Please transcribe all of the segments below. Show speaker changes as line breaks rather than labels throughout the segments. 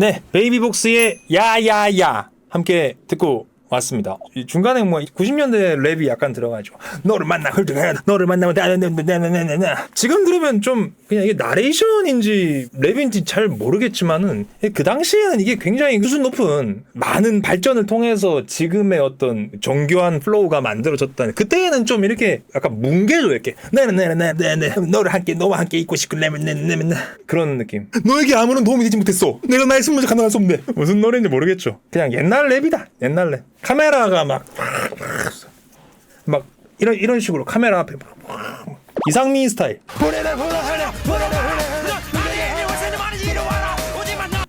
네, 베이비복스의 야야야 함께 듣고 왔습니다. 이 중간에 뭐 90년대 랩이 약간 들어가죠. 너를 만나 헐떡해 너를 만나면 나나나나나나 지금 들으면 좀 그냥 이게 나레이션인지 랩인지 잘 모르겠지만은 그 당시에는 이게 굉장히 수준 높은 많은 발전을 통해서 지금의 어떤 정교한 플로우가 만들어졌다는 그때는 좀 이렇게 약간 뭉개져 이렇게 나나나나나나 너를 함께 너와 함께 있고 싶고 나나나나나 그런 느낌. 너에게 아무런 도움이 되지 못했어. 내가 나의 숨을 가능할 수 없네. 무슨 노래인지 모르겠죠. 그냥 옛날 랩이다. 옛날 랩. 카메라가 막 막 이런 이런 식으로 카메라 앞에 이상민 스타일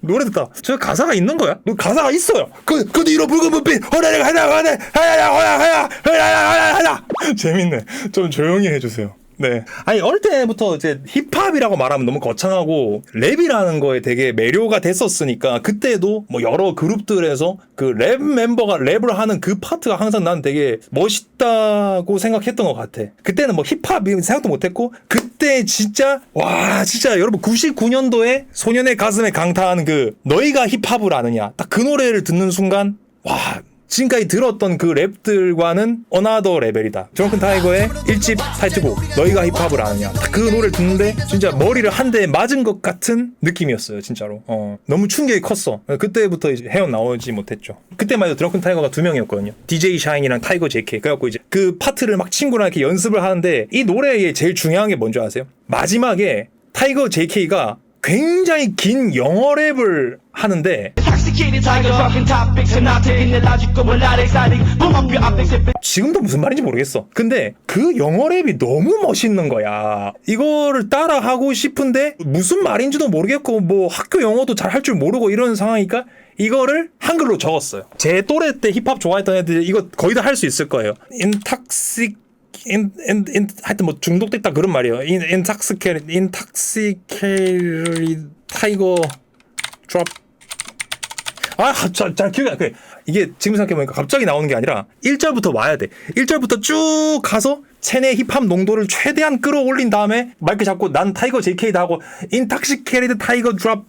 노래 듣다 저 가사가 있는 거야? 뭐 가사가 있어요. 그, 그 뒤로 붉은 불빛 허나를 하나 하나 하나 하나 하나 하나 하나 재밌네. 좀 조용히 해주세요. 네. 아니 어릴 때부터 이제 힙합이라고 말하면 너무 거창하고 랩이라는 거에 되게 매료가 됐었으니까 그때도 뭐 여러 그룹들에서 그 랩 멤버가 랩을 하는 그 파트가 항상 난 되게 멋있다고 생각했던 것 같아. 그때는 뭐 힙합이 생각도 못했고 그때 진짜 와 진짜 여러분 99년도에 소년의 가슴에 강타하는 그 너희가 힙합을 아느냐 딱 그 노래를 듣는 순간 와 지금까지 들었던 그 랩들과는 어나더 레벨이다. 드렁큰 타이거의 1집 타이틀곡 너희가 힙합을 아느냐. 딱그 노래를 듣는데 진짜 머리를 한 대 맞은 것 같은 느낌이었어요. 진짜로. 어, 너무 충격이 컸어. 그때부터 이제 헤어나오지 못했죠. 그때만 해도 드렁큰 타이거가 두 명이었거든요. DJ 샤인이랑 타이거 JK. 그래갖고 이제 그 파트를 막 친구랑 이렇게 연습을 하는데 이 노래의 제일 중요한 게 뭔지 아세요? 마지막에 타이거 JK가 굉장히 긴 영어 랩을 하는데
Intoxicated tiger talking topics and not taking it logical exciting boom up your optics
지금도 무슨 말인지 모르겠어. 근데 그 영어 랩이 너무 멋있는 거야. 이거를 따라 하고 싶은데 무슨 말인지도 모르겠고 뭐 학교 영어도 잘 할 줄 모르고 이런 상황이니까 이거를 한글로 적었어요. 제 또래 때 힙합 좋아했던 애들 이거 거의 다 할 수 있을 거예요. 인탁식 인, 인, 인, 하여튼 뭐 중독됐다 그런 말이에요. 인, 인탁스케, 인탁시케리 타이거 드롭 아, 잘, 잘 기억이 안 나. 이게 지금 생각해보니까 갑자기 나오는 게 아니라 1절부터 와야 돼. 1절부터 쭉 가서 체내 힙합 농도를 최대한 끌어올린 다음에 마이크 잡고 난 타이거 JK다 하고 인탁시케리드 타이거 드랍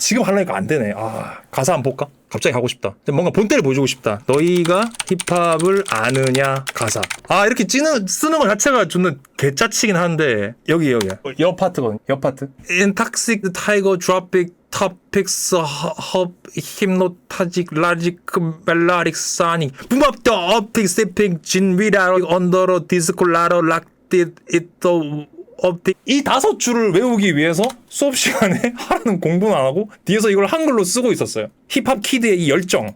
지금 하려니까 안 되네. 아, 가사 한번 볼까? 갑자기 하고 싶다. 뭔가 본때를 보여주고 싶다. 너희가 힙합을 아느냐 가사. 아 이렇게 찌는 쓰는 것 자체가 존나 개짜치긴 한데 여기 여기 여 파트거든. 여 파트. 인탁식 타이거 드롭빅 topics hub hypnotic logic melodic sonic boom up the optic sipping gin without under disco laro locked it it the optic 이 다섯 줄을 외우기 위해서 수업 시간에 하라는 공부는 안 하고 뒤에서 이걸 한글로 쓰고 있었어요 힙합 키드의 이 열정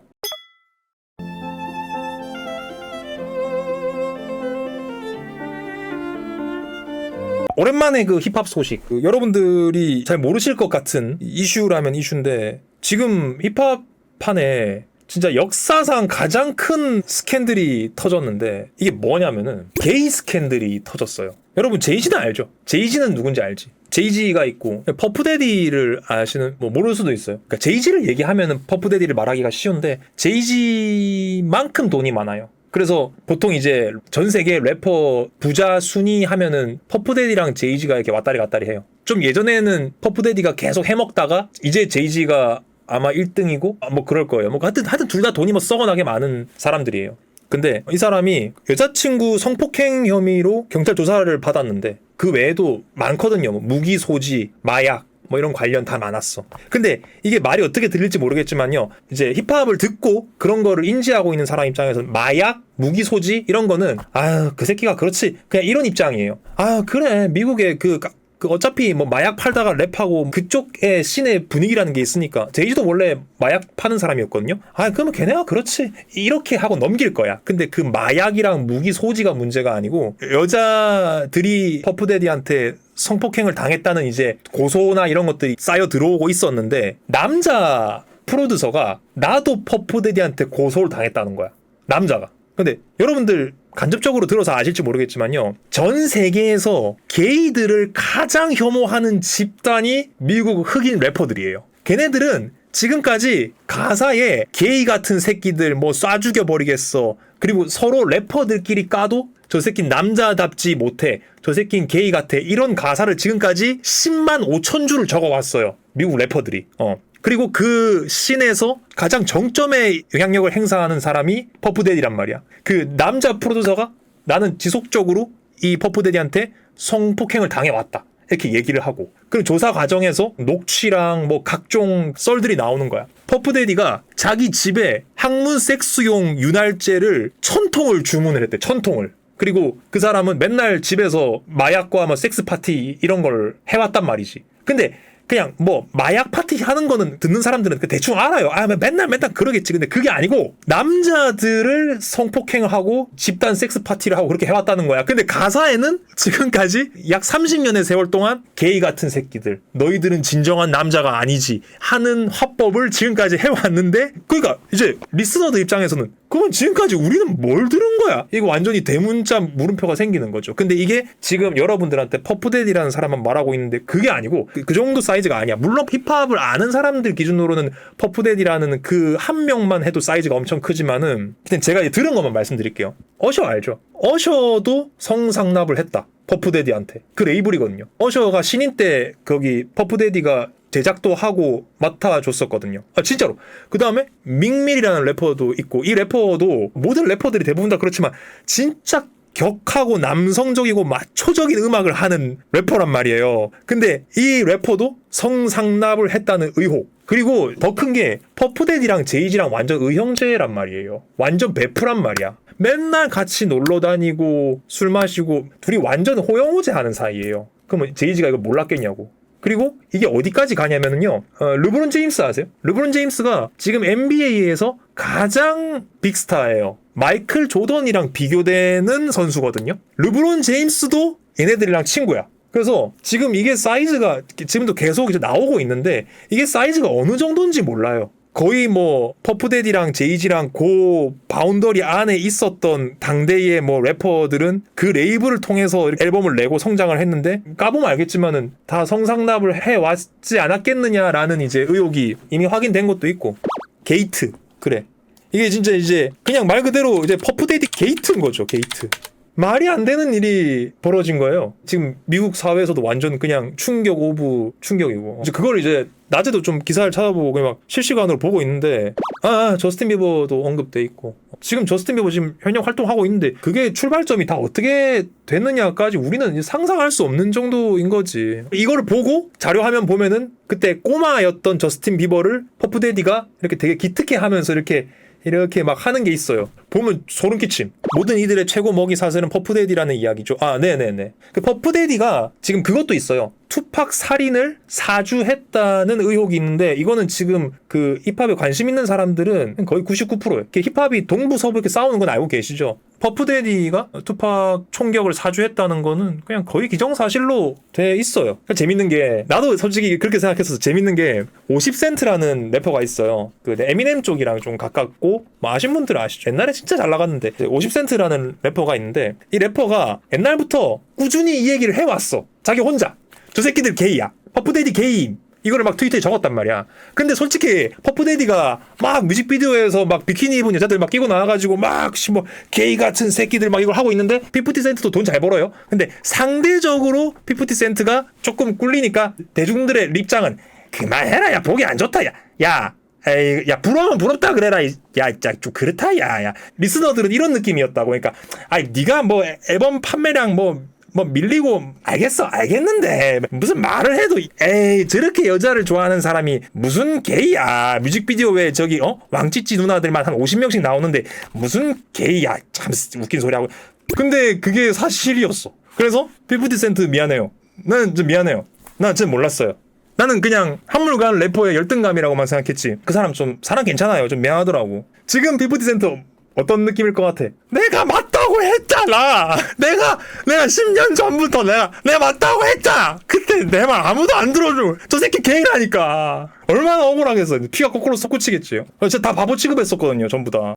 오랜만에 그 힙합 소식. 그 여러분들이 잘 모르실 것 같은 이슈라면 이슈인데 지금 힙합판에 진짜 역사상 가장 큰 스캔들이 터졌는데 이게 뭐냐면은 게이 스캔들이 터졌어요. 여러분 제이지는 알죠? 제이지는 누군지 알지? 제이지가 있고 퍼프데디를 아시는 뭐 모를 수도 있어요. 그러니까 제이지를 얘기하면은 퍼프데디를 말하기가 쉬운데 제이지만큼 돈이 많아요. 그래서 보통 이제 전 세계 래퍼 부자 순위 하면은 퍼프데디랑 제이지가 이렇게 왔다리 갔다리 해요. 좀 예전에는 퍼프데디가 계속 해먹다가 이제 제이지가 아마 1등이고 뭐 그럴 거예요. 뭐 하여튼 하여튼 둘 다 돈이 뭐 썩어나게 많은 사람들이에요. 근데 이 사람이 여자친구 성폭행 혐의로 경찰 조사를 받았는데 그 외에도 많거든요. 뭐 무기 소지, 마약, 뭐 이런 관련 다 많았어. 근데 이게 말이 어떻게 들릴지 모르겠지만요. 이제 힙합을 듣고 그런 거를 인지하고 있는 사람 입장에서 마약, 무기 소지 이런 거는 아유 그 새끼가 그렇지 그냥 이런 입장이에요. 아 그래 미국의 그, 가- 그 어차피 뭐 마약 팔다가 랩하고 그쪽의 씬의 분위기라는 게 있으니까 제이지도 원래 마약 파는 사람이었거든요. 아 그러면 걔네가 그렇지 이렇게 하고 넘길 거야. 근데 그 마약이랑 무기 소지가 문제가 아니고 여자들이 퍼프데디한테 성폭행을 당했다는 이제 고소나 이런 것들이 쌓여 들어오고 있었는데 남자 프로듀서가 나도 퍼프데디한테 고소를 당했다는 거야. 남자가. 근데 여러분들 간접적으로 들어서 아실지 모르겠지만요. 전 세계에서 게이들을 가장 혐오하는 집단이 미국 흑인 래퍼들이에요. 걔네들은 지금까지 가사에 게이 같은 새끼들 뭐 쏴 죽여 버리겠어. 그리고 서로 래퍼들끼리 까도 저 새끼 남자답지 못해. 저 새끼는 게이 같아. 이런 가사를 지금까지 10만 5천 줄을 적어 왔어요. 미국 래퍼들이. 어. 그리고 그 씬에서 가장 정점의 영향력을 행사하는 사람이 퍼프데디란 말이야. 그 남자 프로듀서가 나는 지속적으로 이 퍼프데디한테 성폭행을 당해왔다. 이렇게 얘기를 하고 그리고 조사 과정에서 녹취랑 뭐 각종 썰들이 나오는 거야. 퍼프데디가 자기 집에 항문 섹스용 윤활제를 천 통을 주문을 했대. 천 통을. 그리고 그 사람은 맨날 집에서 마약과 뭐 섹스 파티 이런 걸 해왔단 말이지. 근데 그냥 뭐 마약 파티 하는 거는 듣는 사람들은 그 대충 알아요. 아 맨날 맨날 그러겠지. 근데 그게 아니고 남자들을 성폭행하고 집단 섹스 파티를 하고 그렇게 해왔다는 거야. 근데 가사에는 지금까지 약 30년의 세월 동안 게이 같은 새끼들, 너희들은 진정한 남자가 아니지 하는 화법을 지금까지 해왔는데, 그러니까 이제 리스너들 입장에서는 그건 지금까지 우리는 뭘 들은 거야? 이거 완전히 대문자 물음표가 생기는 거죠. 근데 이게 지금 여러분들한테 퍼프데디라는 사람만 말하고 있는데 그게 아니고 그, 그 정도 사이즈가 아니야. 물론 힙합을 아는 사람들 기준으로는 퍼프데디라는 그 한 명만 해도 사이즈가 엄청 크지만은 그냥 제가 들은 것만 말씀드릴게요. 어셔 알죠? 어셔도 성상납을 했다. 퍼프데디한테. 그 레이블이거든요. 어셔가 신인 때 거기 퍼프데디가 제작도 하고 맡아줬었거든요. 아, 진짜로. 그 다음에 밍밀이라는 래퍼도 있고, 이 래퍼도 모든 래퍼들이 대부분 다 그렇지만, 진짜 격하고 남성적이고 마초적인 음악을 하는 래퍼란 말이에요. 근데 이 래퍼도 성상납을 했다는 의혹. 그리고 더 큰 게 퍼프데디랑 제이지랑 완전 의형제란 말이에요. 완전 베프란 말이야. 맨날 같이 놀러 다니고 술 마시고 둘이 완전 호영호제 하는 사이예요. 그러면 제이지가 이거 몰랐겠냐고. 그리고 이게 어디까지 가냐면은요. 어, 르브론 제임스 아세요? 르브론 제임스가 지금 NBA에서 가장 빅스타예요. 마이클 조던이랑 비교되는 선수거든요. 르브론 제임스도 얘네들이랑 친구야. 그래서 지금 이게 사이즈가 지금도 계속 이제 나오고 있는데 이게 사이즈가 어느 정도인지 몰라요. 거의 뭐 퍼프데디랑 제이지랑 고 바운더리 안에 있었던 당대의 뭐 래퍼들은 그 레이블을 통해서 앨범을 내고 성장을 했는데 까보면 알겠지만은 다 성상납을 해 왔지 않았겠느냐라는 이제 의혹이 이미 확인된 것도 있고 게이트 그래 이게 진짜 이제 그냥 말 그대로 이제 퍼프데디 게이트인 거죠 게이트 말이 안 되는 일이 벌어진 거예요. 지금 미국 사회에서도 완전 그냥 충격 오브 충격이고. 이제 그걸 이제 낮에도 좀 기사를 찾아보고 그냥 막 실시간으로 보고 있는데 아, 아 저스틴 비버도 언급돼 있고 지금 저스틴 비버 지금 현역 활동하고 있는데 그게 출발점이 다 어떻게 됐느냐까지 우리는 상상할 수 없는 정도인 거지. 이거를 보고 자료 화면 보면은 그때 꼬마였던 저스틴 비버를 퍼프데디가 이렇게 되게 기특해 하면서 이렇게 이렇게 막 하는 게 있어요. 보면 소름 끼침. 모든 이들의 최고 먹이 사슬은 퍼프데디라는 이야기죠. 아, 네네네. 그 퍼프데디가 지금 그것도 있어요. 투팍 살인을 사주했다는 의혹이 있는데 이거는 지금 그 힙합에 관심 있는 사람들은 거의 99%예요. 힙합이 동부 서부 이렇게 싸우는 건 알고 계시죠? 퍼프데디가 투팍 총격을 사주했다는 거는 그냥 거의 기정사실로 돼 있어요. 그러니까 재밌는 게 나도 솔직히 그렇게 생각했어서 재밌는 게 50센트라는 래퍼가 있어요. 그 에미넴 쪽이랑 좀 가깝고 뭐 아신 분들 아시죠? 옛날에 진짜 잘 나갔는데 50센트라는 래퍼가 있는데 이 래퍼가 옛날부터 꾸준히 이 얘기를 해왔어. 자기 혼자. 저 새끼들 게이야. 퍼프데디 게이임. 이거를 막 트위터에 적었단 말이야. 근데 솔직히 퍼프데디가 막 뮤직비디오에서 막 비키니 입은 여자들 막 끼고 나와가지고 막뭐 게이 같은 새끼들 막 이걸 하고 있는데 피프티 센트도 돈 잘 벌어요. 근데 상대적으로 피프티 센트가 조금 꿀리니까 대중들의 입장은 그만해라 야 보기 안 좋다 야 야. 에이, 야, 부러우면 부럽다 그래라. 이- 야, 야, 좀 그렇다, 야, 야. 리스너들은 이런 느낌이었다고. 그러니까, 아이, 네가 뭐 앨범 판매량 뭐, 뭐 밀리고, 알겠어, 알겠는데. 무슨 말을 해도, 에이, 저렇게 여자를 좋아하는 사람이 무슨 게이야. 뮤직비디오 왜 저기, 어? 왕찌찌 누나들만 한 50명씩 나오는데, 무슨 게이야. 참 웃긴 소리 하고. 근데 그게 사실이었어. 그래서, 피프티 센트 미안해요. 나는 좀 미안해요. 나 진짜 몰랐어요. 나는 그냥 한물간 래퍼의 열등감이라고만 생각했지. 그 사람 좀 사람 괜찮아요. 좀 미안하더라고. 지금 비프티 센터 어떤 느낌일 것 같아? 내가 맞다고 했잖아. 내가 내가 10년 전부터 내가 내가 맞다고 했잖아. 그때 내 말 아무도 안 들어줘. 저 새끼 개라니까. 얼마나 억울하겠어. 피가 거꾸로 솟구치겠지. 진짜 다 바보 취급했었거든요. 전부 다.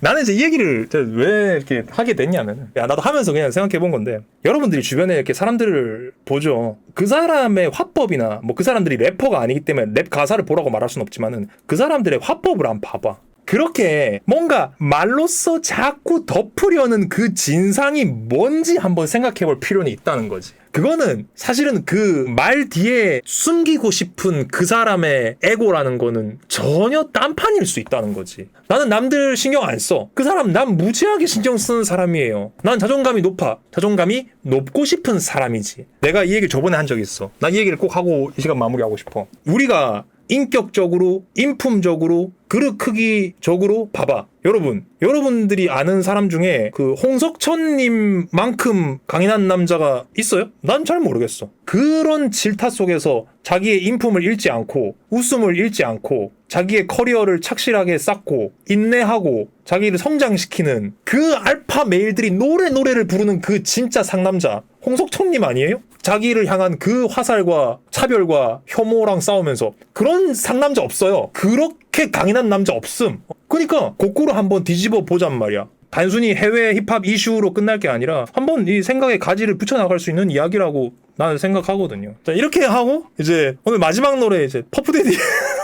나는 이제 이 얘기를 왜 이렇게 하게 됐냐면, 야, 나도 하면서 그냥 생각해 본 건데, 여러분들이 주변에 이렇게 사람들을 보죠. 그 사람의 화법이나, 뭐 그 사람들이 래퍼가 아니기 때문에 랩 가사를 보라고 말할 순 없지만은, 그 사람들의 화법을 한번 봐봐. 그렇게 뭔가 말로써 자꾸 덮으려는 그 진상이 뭔지 한번 생각해 볼 필요는 있다는 거지. 그거는 사실은 그 말 뒤에 숨기고 싶은 그 사람의 에고라는 거는 전혀 딴판일 수 있다는 거지. 나는 남들 신경 안 써. 그 사람 난 무지하게 신경 쓰는 사람이에요. 난 자존감이 높아. 자존감이 높고 싶은 사람이지. 내가 이 얘기를 저번에 한 적이 있어. 난이 얘기를 꼭 하고 이 시간 마무리하고 싶어. 우리가 인격적으로, 인품적으로, 그릇 크기적으로 봐봐. 여러분, 여러분들이 아는 사람 중에 그 홍석천님만큼 강인한 남자가 있어요? 난 잘 모르겠어. 그런 질타 속에서 자기의 인품을 잃지 않고, 웃음을 잃지 않고, 자기의 커리어를 착실하게 쌓고, 인내하고, 자기를 성장시키는 그 알파 메일들이 노래 노래를 부르는 그 진짜 상남자, 홍석천님 아니에요? 자기를 향한 그 화살과 차별과 혐오랑 싸우면서 그런 상남자 없어요. 그렇게 강인한 남자 없음. 그러니까 거꾸로 한번 뒤집어 보잔 말이야. 단순히 해외 힙합 이슈로 끝날 게 아니라 한번 이 생각에 가지를 붙여나갈 수 있는 이야기라고 나는 생각하거든요. 자, 이렇게 하고 이제 오늘 마지막 노래 이제 퍼프데디